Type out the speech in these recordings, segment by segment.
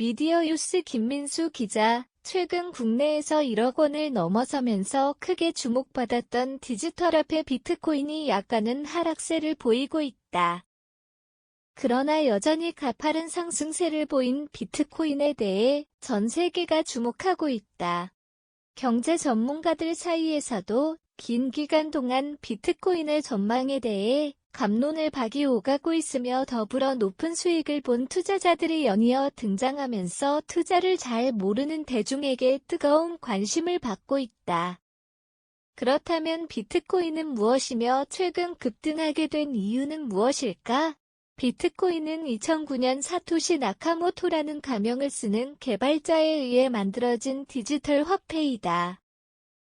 미디어유스 김민수 기자, 최근 국내에서 1억 원을 넘어서면서 크게 주목받았던 디지털 화폐 비트코인이 약간은 하락세를 보이고 있다. 그러나 여전히 가파른 상승세를 보인 비트코인에 대해 전 세계가 주목하고 있다. 경제 전문가들 사이에서도 긴 기간 동안 비트코인의 전망에 대해 감론을 박이 오가고 있으며 더불어 높은 수익을 본 투자자들이 연이어 등장하면서 투자를 잘 모르는 대중에게 뜨거운 관심을 받고 있다. 그렇다면 비트코인은 무엇이며 최근 급등하게 된 이유는 무엇일까? 비트코인은 2009년 사토시 나카모토라는 가명을 쓰는 개발자에 의해 만들어진 디지털 화폐이다.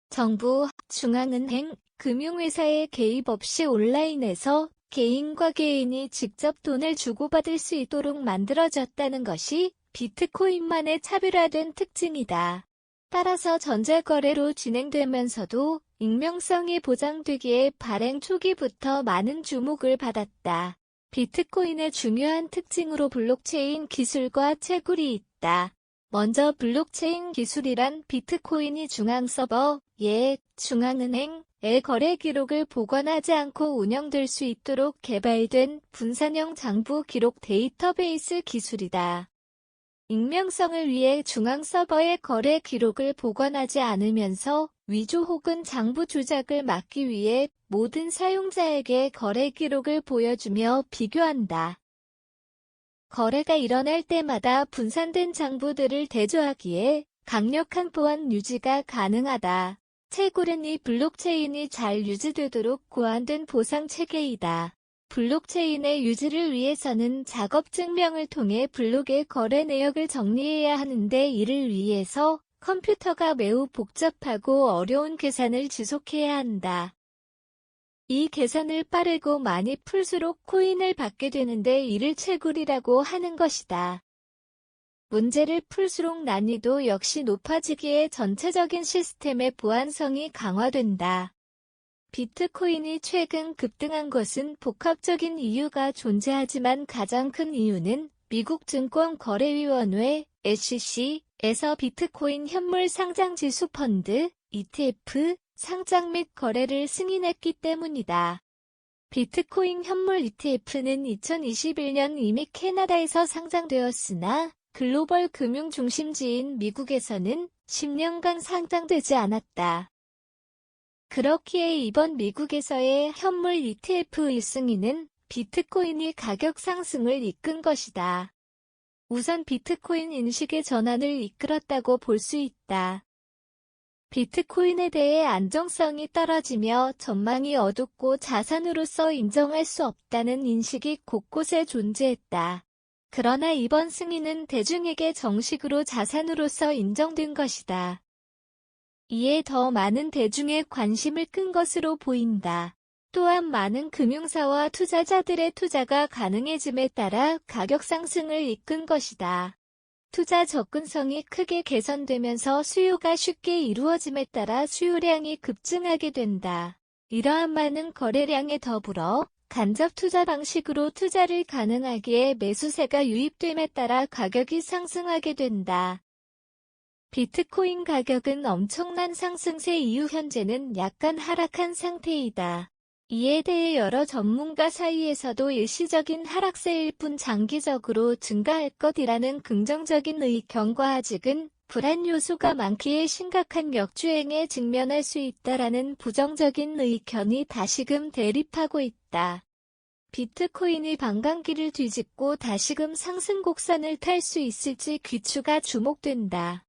정부, 중앙은행, 금융회사의 개입 없이 온라인에서 개인과 개인이 직접 돈을 주고받을 수 있도록 만들어졌다는 것이 비트코인만의 차별화된 특징이다. 따라서 전자거래로 진행되면서도 익명성이 보장되기에 발행 초기부터 많은 주목을 받았다. 비트코인의 중요한 특징으로 블록체인 기술과 채굴이 있다. 먼저 블록체인 기술이란 비트코인이 중앙 서버, 예, 중앙은행의 거래 기록을 보관하지 않고 운영될 수 있도록 개발된 분산형 장부 기록 데이터베이스 기술이다. 익명성을 위해 중앙 서버의 거래 기록을 보관하지 않으면서 위조 혹은 장부 조작을 막기 위해 모든 사용자에게 거래 기록을 보여주며 비교한다. 거래가 일어날 때마다 분산된 장부들을 대조하기에 강력한 보안 유지가 가능하다. 채굴은 이 블록체인이 잘 유지되도록 고안된 보상 체계이다. 블록체인의 유지를 위해서는 작업 증명을 통해 블록의 거래 내역을 정리해야 하는데 이를 위해서 컴퓨터가 매우 복잡하고 어려운 계산을 지속해야 한다. 이 계산을 빠르고 많이 풀수록 코인을 받게 되는데 이를 채굴이라고 하는 것이다. 문제를 풀수록 난이도 역시 높아지기에 전체적인 시스템의 보안성이 강화된다. 비트코인이 최근 급등한 것은 복합적인 이유가 존재하지만 가장 큰 이유는 미국 증권거래위원회 SEC에서 비트코인 현물 상장 지수 펀드 ETF 상장 및 거래를 승인했기 때문이다. 비트코인 현물 ETF는 2021년 이미 캐나다에서 상장되었으나 글로벌 금융 중심지인 미국에서는 10년간 상장되지 않았다. 그렇기에 이번 미국에서의 현물 ETF 1승인은 비트코인이 가격 상승을 이끈 것이다. 우선 비트코인 인식의 전환을 이끌었다고 볼 수 있다. 비트코인에 대해 안정성이 떨어지며 전망이 어둡고 자산으로서 인정할 수 없다는 인식이 곳곳에 존재했다. 그러나 이번 승인은 대중에게 정식으로 자산으로서 인정된 것이다. 이에 더 많은 대중의 관심을 끈 것으로 보인다. 또한 많은 금융사와 투자자들의 투자가 가능해짐에 따라 가격 상승을 이끈 것이다. 투자 접근성이 크게 개선되면서 수요가 쉽게 이루어짐에 따라 수요량이 급증하게 된다. 이러한 많은 거래량에 더불어 간접 투자 방식으로 투자를 가능하기에 매수세가 유입됨에 따라 가격이 상승하게 된다. 비트코인 가격은 엄청난 상승세 이후 현재는 약간 하락한 상태이다. 이에 대해 여러 전문가 사이에서도 일시적인 하락세일 뿐 장기적으로 증가할 것이라는 긍정적인 의견과 아직은 불안 요소가 많기에 심각한 역주행에 직면할 수 있다라는 부정적인 의견이 다시금 대립하고 있다. 비트코인이 반감기를 뒤집고 다시금 상승 곡선을 탈 수 있을지 귀추가 주목된다.